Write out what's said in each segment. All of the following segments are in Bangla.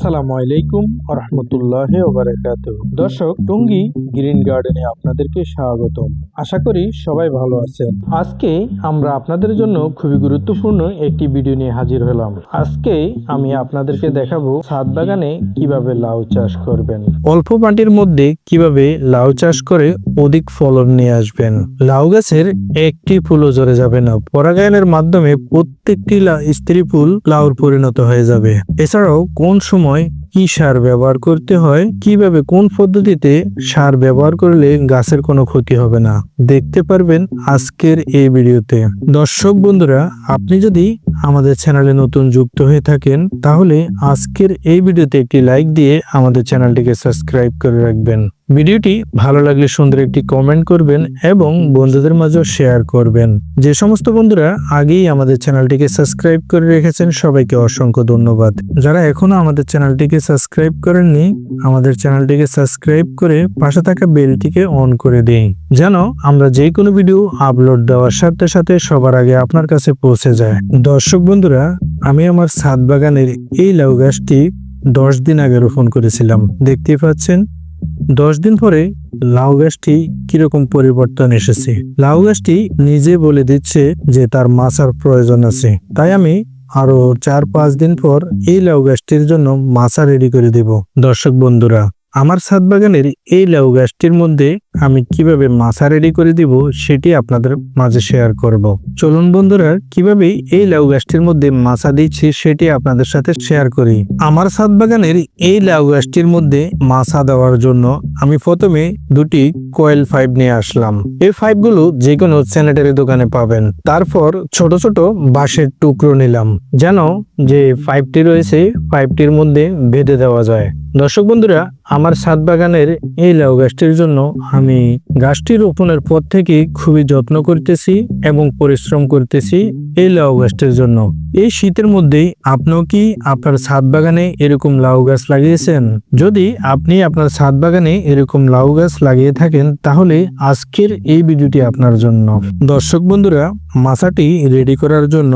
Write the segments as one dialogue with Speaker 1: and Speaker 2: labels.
Speaker 1: আসসালামু আলাইকুম রহমতুল্লাহ ওবরাকাত দর্শক, টঙ্গী গ্রিন গার্ডেনে আপনাদেরকে স্বাগতম। আশা করি সবাই ভালো আছেন। আজকে আমরা আপনাদের জন্য খুবই গুরুত্বপূর্ণ একটি ভিডিও নিয়ে হাজির হলাম। আজকে আমি আপনাদেরকে দেখাবো ছাদ বাগানে কীভাবে লাউ চাষ করবেন। অল্প মাটির মধ্যে কীভাবে লাউ চাষ করে অধিক ফলন নিয়ে আসবেন। লাউ গাছের একটি ফুলও ঝরে যাবে না। পরাগায়নের মাধ্যমে প্রত্যেকটি স্ত্রী ফুল লাউর পরিণত হয়ে যাবে। এছাড়াও কোন সময় কি সার ব্যবহার করতে হয়, কীভাবে কোন পদ্ধতিতে সার ব্যবহার করলে গাছের কোনো ক্ষতি হবে না, দেখতে পারবেন আজকের এই ভিডিওতে। দর্শক বন্ধুরা, আপনি যদি আমাদের চ্যানেলে নতুন যুক্ত হয়ে থাকেন, তাহলে আজকের এই ভিডিওতে একটি লাইক দিয়ে আমাদের চ্যানেলটিকে সাবস্ক্রাইব করে রাখবেন। ভিডিওটি ভালো লাগলে সুন্দর একটি কমেন্ট করবেন এবং বন্ধুদের মাঝেও শেয়ার করবেন। যে সমস্ত বন্ধুরা আগেই আমাদের চ্যানেলটিকে সাবস্ক্রাইব করে রেখেছেন, সবাইকে অসংখ্য ধন্যবাদ। যারা এখনও আমাদের চ্যানেলটিকে সাবস্ক্রাইব করেননি, আমাদের চ্যানেলটিকে সাবস্ক্রাইব করে পাশে থাকা বেলটিকে অন করে দিন। যেন আমরা যে কোনো ভিডিও আপলোড দেওয়ার সাথে সাথে সবার আগে আপনার কাছে পৌঁছে যায়। দর্শক বন্ধুরা, আমি আমার ছাদ বাগানের এই লাউ গাছটি দশ দিন আগে রোপণ করেছিলাম। দেখতে পাচ্ছেন দশ দিন পরে লাউ গাছটি কীরকম পরিবর্তন এসেছে? লাউ গাছটি নিজে বলে দিচ্ছে যে তার মাছার প্রয়োজন আছে। তাই আমি আরও চার পাঁচ দিন পর এই লাউ গাছটির জন্য মাছা রেডি করে দেব। দর্শক বন্ধুরা আমার ছাদ বাগানের এই লাউ গাছটির মধ্যে আমি কীভাবে মাছা রেডি করে দিব সেটি আপনাদের মাঝে শেয়ার করব। চলুন বন্ধুরা, কীভাবে এই লাউ গাছটির মধ্যে মাছা দিচ্ছি সেটি আপনাদের সাথে শেয়ার করি। আমার ছাদ বাগানের এই লাউ গাছটির মধ্যে মাছা দেওয়ার জন্য আমি প্রথমে দুটি কয়েল ফাইভ নিয়ে আসলাম। এই ফাইভগুলো যে কোনো স্যানিটারি দোকানে পাবেন। তারপর ছোট ছোট বাঁশের টুকরো নিলাম, যেন যে পাইপটি রয়েছে পাইপটির মধ্যে বেঁধে দেওয়া যায়। দর্শক বন্ধুরা, আমার ছাদ বাগানের এই লাউ গাছটির জন্য আমি গাছটি রোপণের পর থেকে খুবই যত্ন করতেছি এবং পরিশ্রম করতেছি এই লাউ গাছটির জন্য। এই শীতের মধ্যেই আপনিও কি আপনার ছাদ বাগানে এরকম লাউ গাছ লাগিয়েছেন? যদি আপনি আপনার ছাদ বাগানে এরকম লাউ গাছ লাগিয়ে থাকেন, তাহলে আজকের এই ভিডিওটি আপনার জন্য। দর্শক বন্ধুরা মাছাটি রেডি করার জন্য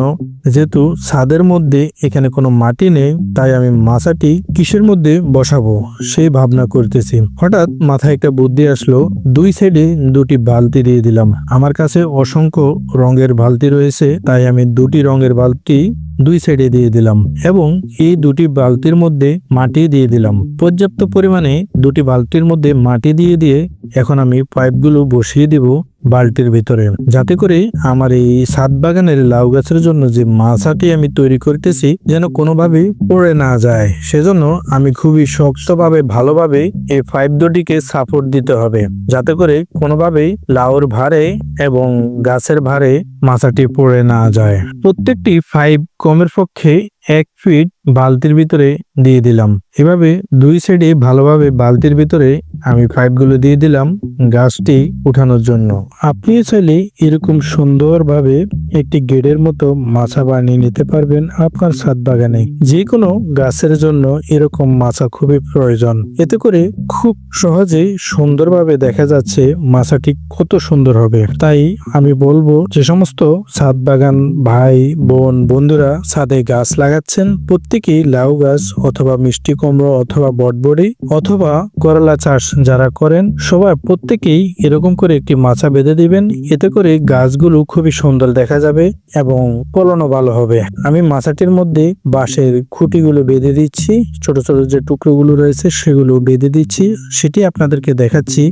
Speaker 1: যেহেতু ছাদের মধ্যে এখানে কোনো মাটি নেই, তাই আমি মাছাটি কিসের মধ্যে বসাবো সেই ভাবনা করতেছি। হঠাৎ মাথায় একটা বুদ্ধি আসলো, দুই সাইডে দুটি বালতি দিয়ে দিলাম। আমার কাছে অসংখ্য রঙের বালতি রয়েছে, তাই আমি দুটি রঙের বালতি দুই সাইডে দিয়ে দিলাম এবং এই দুটি বালতির মধ্যে মাটি দিয়ে দিলাম। পর্যাপ্ত পরিমাণে দুটি বালতির মধ্যে মাটি দিয়ে দিয়ে এখন আমি পাইপগুলো বসিয়ে দিব। বালতির ভিতরে। যাতে করে আমার এই সাত বাগানের লাউ গাছের জন্য যে মাছাটি আমি তৈরি করতেছি যেন কোনোভাবে পড়ে না যায়। সেজন্য আমি খুবই শক্তভাবে, ভালোভাবে এই পাইপ দুটিকে সাপোর্ট দিতে হবে। যাতে করে কোনোভাবেই লাউর ভারে এবং গাছের ভারে মাছাটি পড়ে না যায়। প্রত্যেকটি পাইপ কমের পক্ষে এক ফিট বালতির ভিতরে দিয়ে দিলাম। এভাবে দুই সাইডে ভালোভাবে বালতির ভিতরে আমি পাইপগুলো দিয়ে দিলাম গাছটি উঠানোর জন্য। আপনি চাইলে এরকম সুন্দরভাবে একটি গেটের মতো মাছা বানিয়ে নিতে পারবেন আপনার ছাদ বাগানে। যে কোনো গাছের জন্য এরকম মাছা খুবই প্রয়োজন। এতে করে খুব সহজেই সুন্দরভাবে দেখা যাচ্ছে মাছাটি কত সুন্দর হবে। তাই আমি বলব যে সমস্ত ছাদ বাগান ভাই, বোন, বন্ধুরা ছাদে গাছ লাগাচ্ছেন প্রত্যেকেই লাউ গাছ অথবা মিষ্টি কুমড়ো অথবা বটবড়ি অথবা করলা চাষ যারা করেন, সবাই প্রত্যেকেই এরকম করে একটি মাছা বেঁধে দিবেন। এতে করে গাছগুলো খুবই সুন্দর দেখা যাবে এবং ফলনও ভালো হবে। আমি মাছাটির মধ্যে বাঁশের খুঁটিগুলো বেঁধে দিচ্ছি। ছোট ছোট যে টুকরোগুলো রয়েছে সেগুলো বেঁধে দিচ্ছি। সেটি আপনাদেরকে দেখাচ্ছি।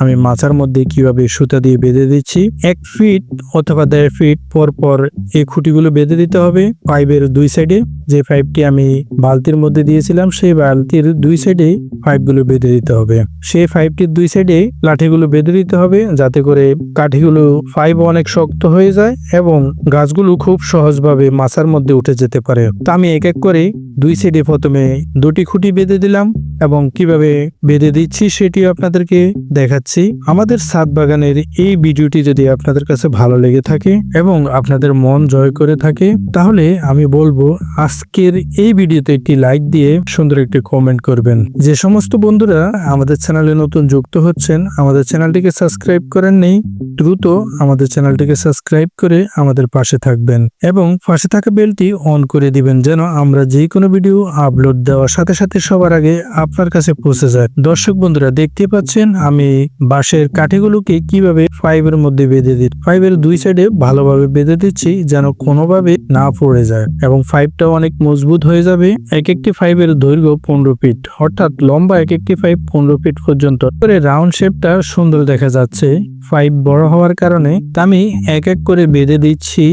Speaker 1: আমি মাছার মধ্যে কীভাবে সুতা দিয়ে বেঁধে দিচ্ছি। এক ফিট অথবা দেড় ফিট পর পর এই খুঁটিগুলো বেঁধে দিতে হবে। পাইপের দুই সাইডে যে পাইপটি আমি বালতির মধ্যে দিয়েছিলাম, সেই বালতির দুই সাইডে পাইপগুলো বেঁধে দিতে হবে। সেই পাইপটির দুই সাইডে লাঠিগুলো বেঁধে দিতে হবে, যাতে করে কাঠিগুলো পাইপ অনেক শক্ত হয়ে যায় এবং গাছগুলো খুব সহজভাবে মাছার মধ্যে উঠে যেতে পারে। তা আমি এক এক করে দুই সাইডে প্রথমে দুটি খুঁটি বেঁধে দিলাম এবং কীভাবে বেঁধে দিচ্ছি সেটি আপনাদেরকে দেখাচ্ছি। আমাদের ছাদ বাগানের এই ভিডিওটি যদি আপনাদের কাছে ভালো লেগে থাকে এবং আপনাদের মন জয় করে থাকে, তাহলে আমি বলব আজকের এই ভিডিওতে একটি লাইক দিয়ে সুন্দর একটি কমেন্ট করবেন। যে সমস্ত বন্ধুরা আমাদের চ্যানেলে নতুন যুক্ত হচ্ছেন, আমাদের চ্যানেলটিকে সাবস্ক্রাইব করেন নেই, দ্রুত আমাদের চ্যানেলটিকে সাবস্ক্রাইব করে আমাদের পাশে থাকবেন এবং পাশে থাকা বেলটি অন করে দিবেন যেন আমরা যে কোনো ভিডিও আপলোড দেওয়ার সাথে সাথে সবার আগে আপনার কাছে পৌঁছে যায়। দর্শক বন্ধুরা, দেখতে পাচ্ছেন আমি বাঁশের কাঠিগুলোকে কীভাবে ফাইভের মধ্যে বেঁধে দিই। ফাইভের দুই সাইডে ভালোভাবে বেঁধে দিচ্ছি যেন কোনোভাবে না পড়ে যায় এবং ফাইভটাও অনেক মজবুত হয়ে যাবে। এক একটি ফাইভের দৈর্ঘ্য পনেরো ফিট অর্থাৎ লম্বা এক একটি ফাইভ পনেরো ফিট পর্যন্ত। রাউন্ড শেপটা সুন্দর দেখা যাচ্ছে। ফাইভ বড় হওয়ার কারণে আমি এক এক করে বেঁধে দিচ্ছি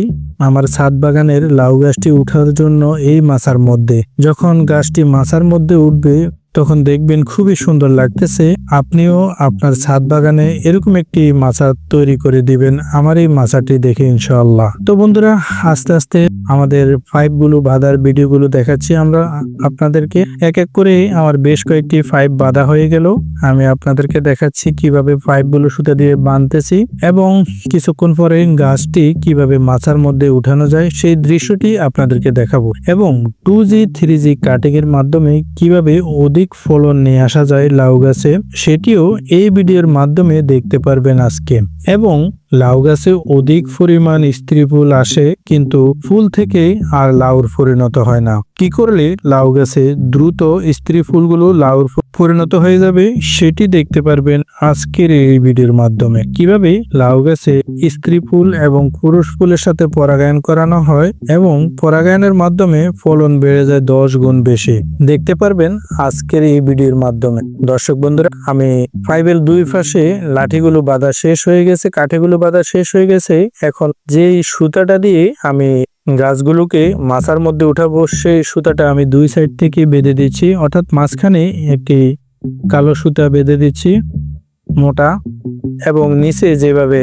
Speaker 1: আমার ছাদ বাগানের লাউ গাছটি উঠার জন্য এই মাছার মধ্যে। যখন গাছটি মাছার মধ্যে উঠবে তখন দেখবেন খুবই সুন্দর লাগতেছে। আপনিও আপনার ছাদ বাগানে এরকম একটি মাছা তৈরি করে দিবেন। আমার এই মাছাটি দেখে ইনশাআল্লাহ। তো বন্ধুরা, আস্তে আস্তে আমাদের পাইপগুলো বাঁধার ভিডিও গুলো দেখাচ্ছি আমরা আপনাদেরকে। এক এক করে আমার বেশ কয়েকটি পাইপ বাঁধা হয়ে গেল। আমি আপনাদেরকে দেখাচ্ছি কীভাবে পাইপগুলো সুতা দিয়ে বাঁধতেছি এবং কিছুক্ষণ পরে গাছটি কীভাবে মাছার মধ্যে উঠানো যায় সেই দৃশ্যটি আপনাদেরকে দেখাবো। এবং two G, three G cutting এর মাধ্যমে কীভাবে অধিক ফলন নিয়ে আসা যায় লাউ গাছে সেটিও এই ভিডিওর মাধ্যমে দেখতে পারবেন আজকে। এবং লাউ গাছে অধিক পরিমাণ স্ত্রী ফুল আসে, কিন্তু ফুল থেকে আর লাউর পরিণত হয় না। কি করলে লাউ গাছে দ্রুত স্ত্রী ফুলগুলো লাউর পরিণত হয়ে যাবে, সেটি দেখতে পারবেন আজকের এই ভিডিওর মাধ্যমে। কীভাবে লাউ গাছে স্ত্রী ফুল এবং পুরুষ ফুলের সাথে পরাগায়ন করানো হয় এবং পরাগায়নের মাধ্যমে ফলন বেড়ে যায় দশ গুণ বেশি, দেখতে পারবেন আজকের এই ভিডিওর মাধ্যমে। দর্শক বন্ধুরা, আমি ফাইভের দুই পাশে লাঠিগুলো বাঁধা শেষ হয়ে গেছে, কাঠিগুলো বাঁধা শেষ হয়ে গেছে, এখন যেই সুতাটা দিয়ে আমি গাছগুলোকে মাছার মধ্যে উঠাবো, সেই সুতাটা আমি দুই সাইড থেকে বেঁধে দিচ্ছি। অর্থাৎ মাঝখানে একটি কালো সুতা বেঁধে দিচ্ছি, মোটা, এবং নিচে যেভাবে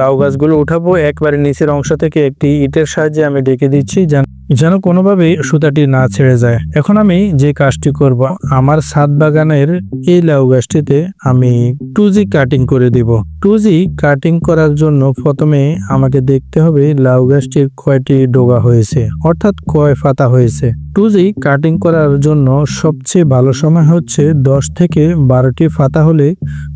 Speaker 1: লাউ গাছগুলো উঠাবো, একবারে নিচের অংশ থেকে একটি ইটের সাহায্যে আমি ডেকে দিচ্ছি, যেন যেন কোনোভাবে সুতাটি না ছেড়ে যায়। এখন আমি যে কাজটি করব, আমার ছাদ বাগানের এই লাউ গাছটিতে আমি টু কাটিং করে দিব। টু কাটিং করার জন্য প্রথমে আমাকে দেখতে হবে লাউ গাছটির কয়টি ডোগা হয়েছে, অর্থাৎ কয় ফাতা হয়েছে। টু কাটিং করার জন্য সবচেয়ে ভালো সময় হচ্ছে দশ থেকে বারোটি ফাতা হলে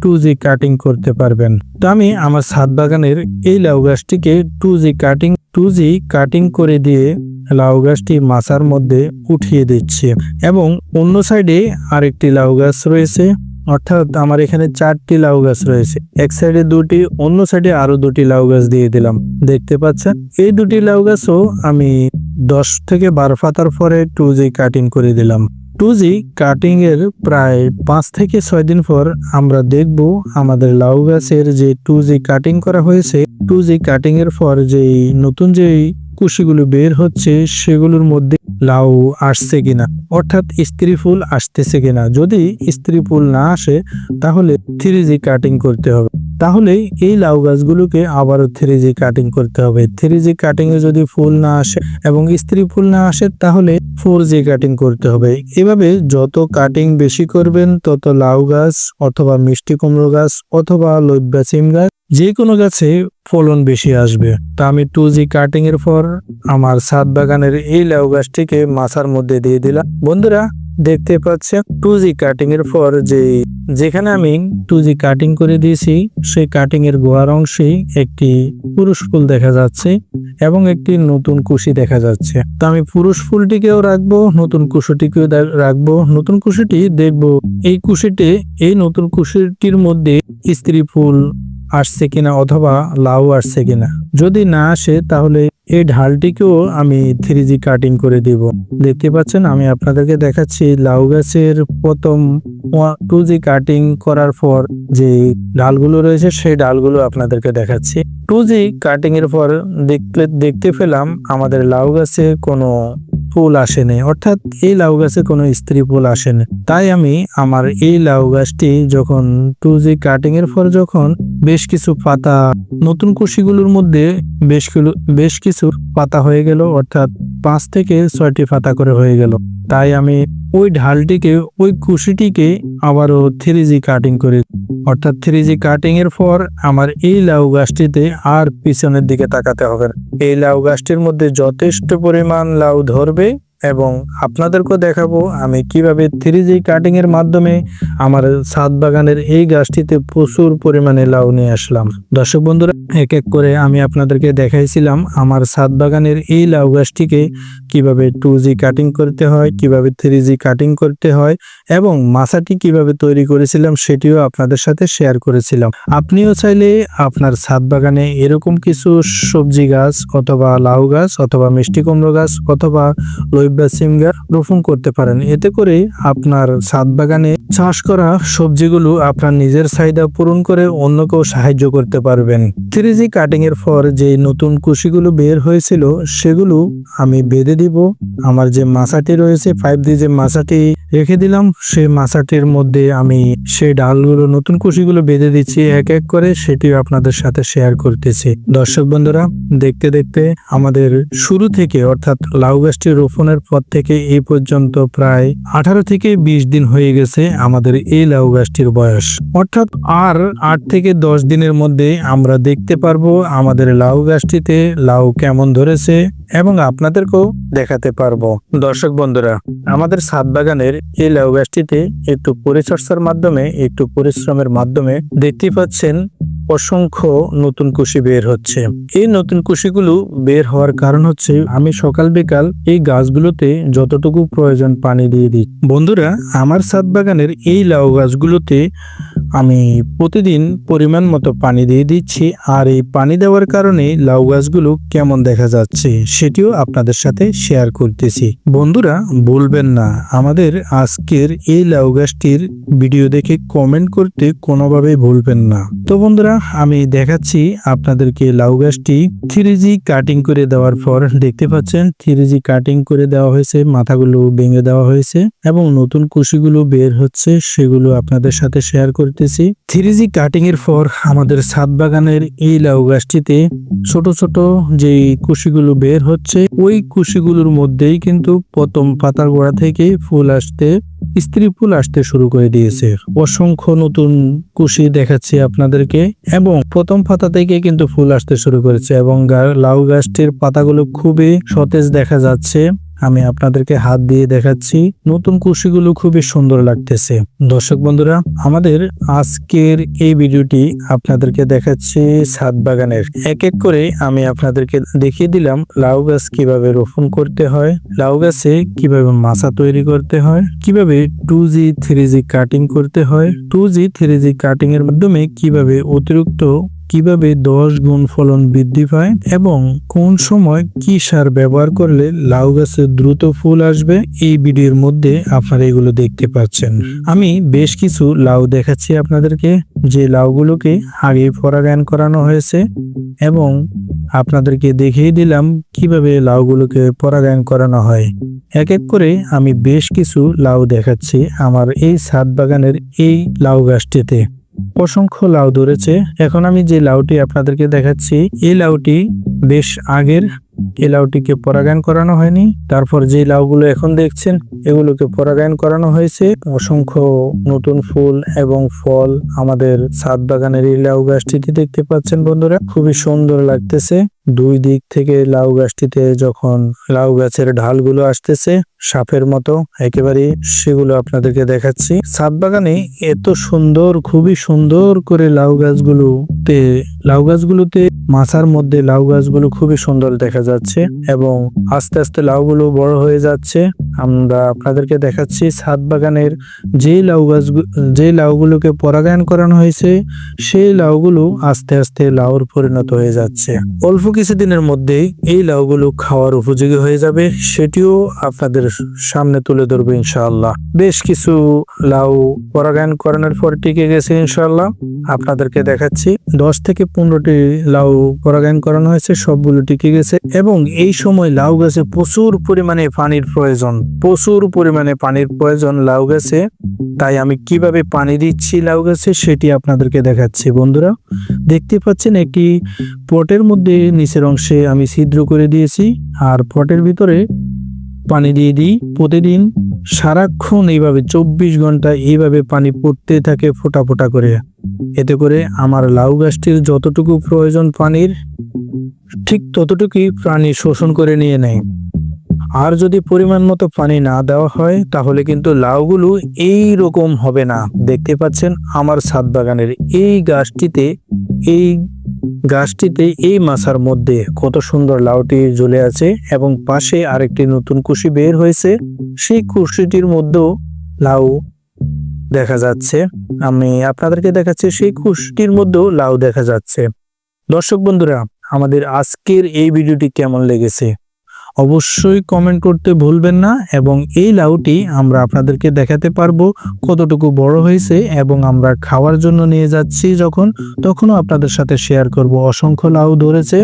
Speaker 1: টু কাটিং করতে পারবেন। তো আমি আমার ছাদ বাগানের এই লাউ গাছটিকে টু কাটিং টু কাটিং করে দিয়ে লাউ গাছটি মাচার মধ্যে উঠিয়ে দিচ্ছে এবং অন্য সাইডে আরেকটি লাউ গাছ রয়েছে। অর্থাৎ আমার এখানে চারটি লাউ গাছ রয়েছে। এক সাইডে দুটি, অন্য সাইডে আরও দুটি লাউ গাছ দিয়ে দিলাম। দেখতে পাচ্ছেন? এই দুটি লাউ গাছও আমি দশ থেকে বারো পাতার পরে টু জি কাটিং করে দিলাম। টু জি কাটিং এর প্রায় পাঁচ থেকে ছয় দিন পর আমরা দেখব আমাদের লাউ গাছের যে টু জি কাটিং করা হয়েছে টু জি কাটিং এর পর যে নতুন যে কুশিগুলো বের হচ্ছে, সেগুলোর মধ্যে লাউ আসছে কিনা? অর্থাৎ স্ত্রী ফুল আসতেছে কিনা? যদি স্ত্রী ফুল না আসে, তাহলে থ্রি জি কাটিং করতে হবে। তাহলে এই লাউ গাছগুলোকে আবারও থ্রি জি কাটিং করতে হবে। থ্রি জি কাটিং এ যদি ফুল না আসে এবং স্ত্রী ফুল না আসে, তাহলে ফোর জি কাটিং করতে হবে। এভাবে যত কাটিং বেশি করবেন, তত লাউ গাছ অথবা মিষ্টি কুমড়ো গাছ অথবা লইব্যা সিম গাছ যে কোনো গাছে ফলন বেশি আসবে। তা আমি টু জি কাটিং এর পর আমার ছাদ বাগানের এই লাউ গাছটিকে মাছার মধ্যে দিয়ে দিলাম। বন্ধুরা, দেখতে পাচ্ছেন, টু জি কাটিং এর পর যে যেখানে আমি টু জি কাটিং করে দিয়েছি সেই কাটিং এর গোড়ার অংশে একটি পুরুষ ফুল দেখা যাচ্ছে এবং একটি নতুন কুশি দেখা যাচ্ছে। তো আমি পুরুষ ফুলটিকেও রাখব, নতুন কুশিটিকেও রাখব, নতুন কুশিটি দেখব। এই কুশিটি, এই নতুন কুশিটির মধ্যে স্ত্রী ফুল আসছে কিনা অথবা লাউ আসছে কিনা। যদি না আসে, তাহলে এই ঢালটিকেও আমি থ্রি কাটিং করে দিব। দেখতে পাচ্ছেন, আমি আপনাদেরকে দেখাচ্ছি লাউ গাছের প্রথম টু জি কাটিং করার পর যে ডালগুলো রয়েছে, সেই ডালগুলো আপনাদেরকে দেখাচ্ছি। টু জি কাটিং এর পর দেখতে দেখতে পেলাম আমাদের লাউ গাছে কোনো ফুল আসেনি অর্থাৎ এই লাউ গাছে কোনো স্ত্রী ফুল আসেনি তাই আমি আমার এই লাউ গাছটি যখন টু জি কাটিং এর পর যখন বেশ কিছু পাতা, নতুন কুশিগুলোর মধ্যে বেশ কিছু বেশ কিছু পাতা হয়ে গেল, অর্থাৎ পাঁচ থেকে ছয়টি পাতা করে হয়ে গেল। তাই আমি ওই ঢালটিকে, ওই কুশিটিকে আবারও থ্রি জি কাটিং করি। অর্থাৎ থ্রি জি কাটিং এর পর আমার এই লাউ গাছটিতে আর পিছনের দিকে তাকাতে হবে এই লাউ গাছটির মধ্যে যথেষ্ট পরিমাণ লাউ ধরবে এবং আপনাদেরকেও দেখাবো আমি কীভাবে থ্রি জি কাটিং এর মাধ্যমে আমার ছাদ বাগানের এই গাছটিতে প্রচুর পরিমাণে লাউ নিয়ে আসলাম। দর্শক বন্ধুরা, এক এক করে আমি আপনাদেরকে দেখাইছিলাম আমার ছাদ বাগানের এই লাউ গাছটিকে কীভাবে টু জি কাটিং করতে হয়, কীভাবে থ্রি জি কাটিং করতে হয় এবং মাছাটি কীভাবে তৈরি করেছিলাম সেটিও আপনাদের সাথে শেয়ার করেছিলাম। আপনিও চাইলে আপনার ছাদ বাগানে এরকম কিছু সবজি গাছ অথবা লাউ গাছ অথবা মিষ্টি কুমড়ো গাছ অথবা লইবা সিম গাছ রোপণ করতে পারেন। এতে করে আপনার ছাদ বাগানে চাষ করা সবজিগুলো আপনার নিজের চাহিদা পূরণ করে অন্যকেও সাহায্য করতে পারবেন। থ্রি জি কাটিং এর পর যে নতুন কুশিগুলো বের হয়েছিল, সেগুলো আমি বেঁধে দিব। আমার যে মাছাটি রয়েছে ফাইভ ডি যে মাছাটি রেখে দিলাম, সেই মাছাটির মধ্যে আমি সেই ডালগুলো, নতুন কুশিগুলো বেঁধে দিচ্ছি। এক এক করে সেটিও আপনাদের সাথে শেয়ার করতেছি। দর্শক বন্ধুরা, দেখতে দেখতে আমাদের শুরু থেকে, অর্থাৎ লাউ গাছটি রোপণের পর থেকে এই পর্যন্ত প্রায় আঠারো থেকে বিশ দিন হয়ে গেছে আমাদের এই লাউ গাছটির বয়স। অর্থাৎ আর আট থেকে দশ দিনের মধ্যে আমরা দেখতে পারব আমাদের লাউ গাছটিতে লাউ কেমন ধরেছে এবং আপনাদেরকেও দেখাতে পারব। দর্শক বন্ধুরা, আমাদের ছাদ বাগানের এই লাউ গাছটিতে একটু পরিচর্যার মাধ্যমে, একটু পরিশ্রমের মাধ্যমে দেখতে পাচ্ছেন অসংখ্য নতুন কুশি বের হচ্ছে। এই নতুন কুশিগুলো বের হওয়ার কারণ হচ্ছে, আমি সকাল বিকাল এই গাছগুলোতে যতটুকু প্রয়োজন পানি দিয়ে দিই। বন্ধুরা, আমার ছাদ বাগানের এই লাউ গাছগুলোতে আমি প্রতিদিন পরিমাণ মতো পানি দিয়ে দিচ্ছি, আর এই পানি দেওয়ার কারণে লাউ গাছগুলো কেমন দেখা যাচ্ছে সেটিও আপনাদের সাথে শেয়ার করতেছি। বন্ধুরা বলবেন না, আমাদের আজকের এই লাউ গাছটির ভিডিও দেখে কমেন্ট করতে কোনোভাবেই ভুলবেন না। তো বন্ধুরা, আমি দেখাচ্ছি আপনাদেরকে লাউ গাছটি থ্রি কাটিং করে দেওয়ার পর দেখতে পাচ্ছেন থ্রি কাটিং করে দেওয়া হয়েছে, মাথাগুলো ভেঙে দেওয়া হয়েছে এবং নতুন কুশিগুলো বের হচ্ছে, সেগুলো আপনাদের সাথে শেয়ার করতেছি। থ্রি জি কাটিং এর পর আমাদের ছাদ বাগানের এই লাউ গাছটিতে ছোট ছোট যেই কুশিগুলো বের হচ্ছে, ওই কুশিগুলোর মধ্যেই কিন্তু প্রথম পাতার গোড়া থেকে ফুল আসতে, স্ত্রী ফুল আসতে শুরু করে দিয়েছে। অসংখ্য নতুন কুশি দেখাচ্ছি আপনাদেরকে এবং প্রথম পাতা থেকে কিন্তু ফুল আসতে শুরু করেছে এবং লাউ গাছটির পাতাগুলো খুবই সতেজ দেখা যাচ্ছে। আমি আপনাদেরকে হাত দিয়ে দেখাচ্ছি। নতুন কুশিগুলো খুবই সুন্দর লাগতেছে। দর্শক বন্ধুরা, আমাদের আজকের এই ভিডিওটি আপনাদেরকে দেখাচ্ছি ছাদ বাগানের। এক এক করে আমি আপনাদেরকে দেখিয়ে দিলাম লাউ গাছ কীভাবে রোপণ করতে হয়, লাউ গাছে কীভাবে মাছা তৈরি করতে হয়, কীভাবে two G three G cutting করতে হয় two G three G cutting এর মাধ্যমে কীভাবে অতিরিক্ত কীভাবে দশ গুণ ফলন বৃদ্ধি পায় এবং কোন সময় কি সার ব্যবহার করলে লাউ গাছে দ্রুত ফুল আসবে, এই ভিডিওর মধ্যে আপনারা এগুলো দেখতে পাচ্ছেন। আমি বেশ কিছু লাউ দেখাচ্ছি আপনাদেরকে। যে লাউগুলোকে আগে পরাগায়ন করানো হয়েছে এবং আপনাদেরকে দেখিয়ে দিলাম কীভাবে লাউগুলোকে পরাগায়ন করানো হয়। এক এক করে আমি বেশ কিছু লাউ দেখাচ্ছি আমার এই ছাদ বাগানের এই লাউ গাছটিতে। অসংখ্য লাউ ধরেছে। এখন আমি যে লাউটি আপনাদেরকে দেখাচ্ছি এই লাউটি বেশ আগের এই লাউটিকে পরাগায়ন করানো হয়নি। তারপর যে লাউগুলো এখন দেখছেন, এগুলোকে পরাগায়ন করানো হয়েছে। অসংখ্য নতুন ফুল এবং ফল আমাদের ছাদ বাগানের এই লাউ গাছটিতে দেখতে পাচ্ছেন বন্ধুরা। খুবই সুন্দর লাগতেছে। দুই দিক থেকে লাউ গাছটিতে যখন লাউ গাছের ঢালগুলো আসতেছে, সাপের মতো একেবারে সেগুলো আপনাদেরকে দেখাচ্ছি। ছাদ বাগানে এত সুন্দর, খুবই সুন্দর করে লাউ গাছগুলোতে লাউ গাছগুলোতে মাছার মধ্যে লাউ গাছগুলো খুবই সুন্দর দেখা যাচ্ছে এবং আস্তে আস্তে লাউগুলো বড় হয়ে যাচ্ছে। আমরা আপনাদেরকে দেখাচ্ছি ছাদ বাগানের যে লাউ গাছ যে লাউগুলোকে পরাগায়ন করানো হয়েছে সেই লাউগুলো আস্তে আস্তে লাউর পরিণত হয়ে যাচ্ছে। অল্প কিছুদিনের মধ্যেই এই লাউগুলো খাওয়ার উপযোগী হয়ে যাবে সেটিও আপনাদের সামনে তুলে ধরবো ইনশাআল্লাহ। বেশ কিছু লাউ পরাগায়ন করানোর পর টিকে গেছে ইনশাআল্লাহ। আপনাদেরকে দেখাচ্ছি দশ থেকে পনেরোটি লাউ পরাগায়ন করানো হয়েছে সবগুলো টিকে গেছে। এবং এই সময় লাউ গাছে প্রচুর পরিমাণে পানির প্রয়োজন, প্রচুর পরিমাণে পানির প্রয়োজন লাউ গাছে। তাই আমি কীভাবে পানি দিচ্ছি লাউ গাছে সেটি আপনাদেরকে দেখাচ্ছি। বন্ধুরা, দেখতে পাচ্ছেন একটি পটের মধ্যে নিচের অংশে আমি ছিদ্র করে দিয়েছি। আর পটের ভিতরে পানি দিয়ে দিই প্রতিদিন। সারাক্ষণ এইভাবে চব্বিশ ঘণ্টা এইভাবে পানি পড়তে থাকে ফোটা ফোটা করে। এতে করে আমার লাউ গাছটির যতটুকু প্রয়োজন পানির, ঠিক ততটুকুই প্রাণী শোষণ করে নিয়ে নেয়। আর যদি পরিমাণ মতো পানি না দেওয়া হয়, তাহলে কিন্তু লাউগুলো এই রকম হবে না। দেখতে পাচ্ছেন আমার ছাদ বাগানের এই গাছটিতে এই গাছটিতে এই মাছার মধ্যে কত সুন্দর লাউটি ঝুলে আছে এবং পাশে আরেকটি নতুন কুশি বের হয়েছে, সেই কুশিটির মধ্যেও লাউ দেখা যাচ্ছে। আমি আপনাদেরকে দেখাচ্ছি সেই কুশিটির মধ্যেও লাউ দেখা যাচ্ছে। দর্শক বন্ধুরা, আমাদের আজকের এই ভিডিওটি কেমন লেগেছে? অবশ্যই কমেন্ট করতে ভুলবেন না এবং এই লাউটি আমরা আপনাদেরকে দেখাতে পারব কতটুকু বড় হয়েছে এবং আমরা খাওয়ার জন্য নিয়ে যাচ্ছি যখন, তখনও আপনাদের সাথে শেয়ার করব। অসংখ্য লাউ ধরেছে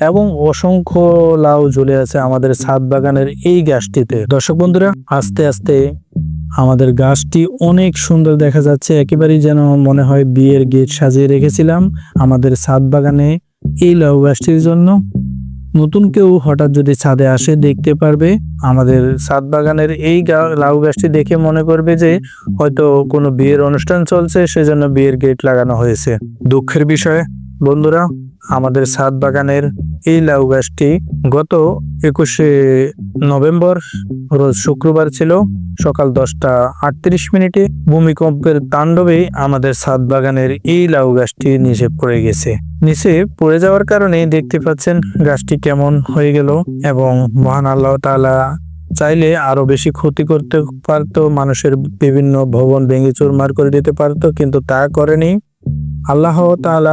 Speaker 1: এবং অসংখ্য লাউ ঝুলে আছে আমাদের ছাদ বাগানের এই গাছটিতে। দর্শক বন্ধুরা, আস্তে আস্তে আমাদের গাছটি অনেক সুন্দর দেখা যাচ্ছে। একেবারেই যেন মনে হয় বিয়ের গেট সাজিয়ে রেখেছিলাম আমাদের ছাদ বাগানে এই লাউ গাছটির জন্য। নতুন কেউ হঠাৎ যদি ছাদে আসে, দেখতে পারবে। আমাদের ছাদ বাগানের এই লাউ গাছটি দেখে মনে করবে যে, হয়তো কোনো বিয়ের অনুষ্ঠান চলছে, সেজন্য বিয়ের গেট লাগানো হয়েছে। দুঃখের বিষয়, বন্ধুরা আমাদের ছাদ বাগানের এই লাউ গাছটি গত একুশে নভেম্বর, রোজ শুক্রবার ছিল, সকাল দশটা আটত্রিশ মিনিটে ভূমিকম্পের তাণ্ডবে আমাদের ছাদ বাগানের এই লাউ গাছটি নিচে পড়ে গেছে। নিচে পড়ে যাওয়ার কারণে দেখতে পাচ্ছেন গাছটি কেমন হয়ে গেল এবং মহান আল্লাহ তালা চাইলে আরও বেশি ক্ষতি করতে পারতো, মানুষের বিভিন্ন ভবন ভেঙে চুরমার করে দিতে পারতো, কিন্তু তা করেনি। আল্লাহ তাআলা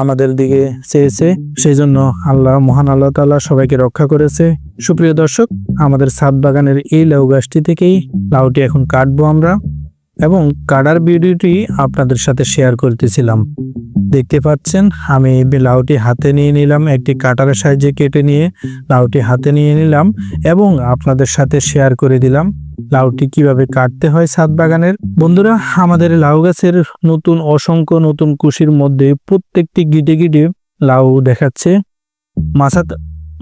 Speaker 1: আমাদের দিকে চেয়েছে সেই জন্য আল্লাহ মহান আল্লাহ তাআলা সবাইকে রক্ষা করেছে। সুপ্রিয় দর্শক, আমাদের ছাদ বাগানের এই লাউ গাছটি থেকেই লাউটি এখন কাটবো আমরা এবং কাটার ভিডিওটি আপনাদের সাথে শেয়ার করতেছিলাম। দেখতে পাচ্ছেন, আমি লাউটি হাতে নিয়ে নিলাম, একটি কাটারের সাহায্যে কেটে নিয়ে লাউটি হাতে নিয়ে নিলাম এবং আপনাদের সাথে শেয়ার করে দিলাম। লাউটি কীভাবে কাটতে হয় ছাদ বাগানের? বন্ধুরা, আমাদের লাউ গাছের নতুন, অসংখ্য নতুন কুশির মধ্যে প্রত্যেকটি গিটে গিটে লাউ দেখাচ্ছে। মাছা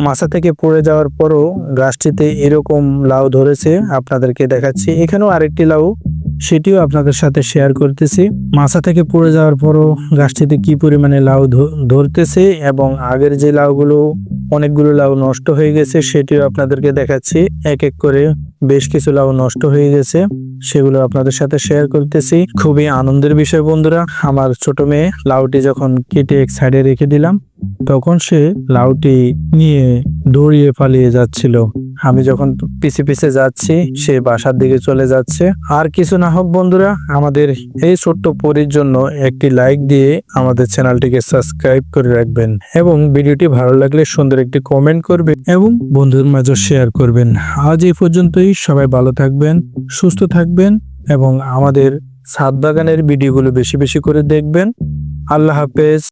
Speaker 1: মাছা থেকে পড়ে যাওয়ার পরও গাছটিতে এরকম লাউ ধরেছে। আপনাদেরকে দেখাচ্ছি। এখানেও আরেকটি লাউ সেটিও আপনাদের সাথে শেয়ার করতেছি। মাছা থেকে পড়ে যাওয়ার পরও গাছটিতে কি পরিমাণে লাউ ধরতেছে এবং আগের যে লাউগুলো, অনেকগুলো লাউ নষ্ট হয়ে গেছে, সেটিও আপনাদেরকে দেখাচ্ছি। এক এক করে বেশ কিছু লাউ নষ্ট হয়ে গেছে, সেগুলো আপনাদের সাথে শেয়ার করতেছি। খুবই আনন্দের বিষয় বন্ধুরা, আমার ছোট মেয়ে লাউটি যখন কেটে এক সাইডে রেখে দিলাম তখন সে লাউটি নিয়ে দৌড়িয়ে পালিয়ে যাচ্ছিল। আমি যখন পিছে পিছে যাচ্ছি, সে বাসার দিকে চলে যাচ্ছে। আর কিছু না হোক বন্ধুরা, আমাদের এই ছোট্ট পরির জন্য একটি লাইক দিয়ে আমাদের চ্যানেলটিকে সাবস্ক্রাইব করে রাখবেন এবং ভিডিওটি ভালো লাগলে সুন্দর একটি কমেন্ট করবেন এবং বন্ধুর মাঝে শেয়ার করবেন। আজ এই পর্যন্তই। সবাই ভালো থাকবেন, সুস্থ থাকবেন এবং আমাদের ছাদ বাগানের ভিডিওগুলো বেশি বেশি করে দেখবেন। আল্লাহ হাফেজ।